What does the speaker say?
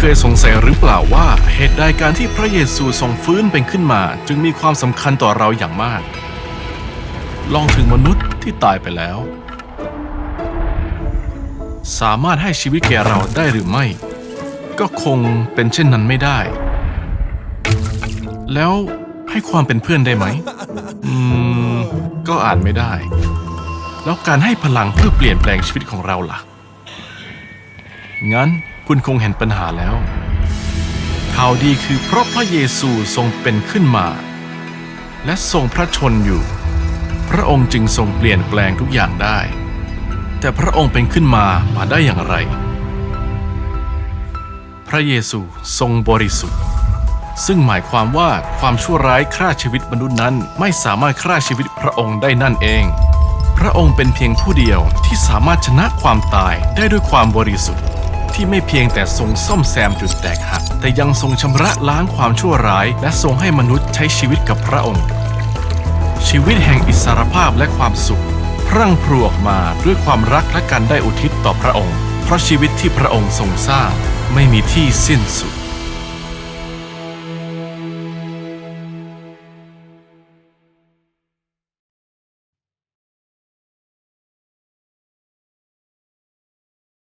คยสงสัยหรือเปล่าว่าเหตุใดการที่พระเยซูทรงฟื้นเป็นขึ้นมา จึงมีความสำคัญต่อเราอย่างมาก ลองถึงมนุษย์ที่ตายไปแล้ว สามารถให้ชีวิตแก่เราได้หรือไม่ ก็คงเป็นเช่นนั้นไม่ได้ แล้วให้ความเป็นเพื่อนได้ไหม อืม ก็อ่านไม่ได้ แล้วการให้พลังเพื่อเปลี่ยนแปลงชีวิตของเราล่ะ งั้น คุณคงเห็นปัญหาแล้ว ข่าวดีคือเพราะพระเยซูทรงเป็นขึ้นมา และทรงพระชนอยู่ พระองค์จึงทรงเปลี่ยนแปลงทุกอย่างได้ แต่พระองค์เป็นขึ้นมามาได้อย่างไร พระเยซูทรงบริสุทธิ์ ซึ่งหมายความว่าความชั่วร้ายฆ่าชีวิตมนุษย์นั้นไม่สามารถฆ่าชีวิตพระองค์ได้นั่นเองพระองค์เป็นเพียงผู้เดียวที่สามารถชนะความตายได้ด้วยความบริสุทธิ์ ที่ไม่เพียงแต่ทรงซ่อมแซมจุดแตกหัก แต่ยังทรงชำระล้างความชั่วร้าย และทรงให้มนุษย์ใช้ชีวิตกับพระองค์ ชีวิตแห่งอิสรภาพและความสุข พรั่งพรูออกมาด้วยความรักและการได้อุทิศต่อพระองค์ เพราะชีวิตที่พระองค์ทรงสร้างไม่มีที่สิ้นสุด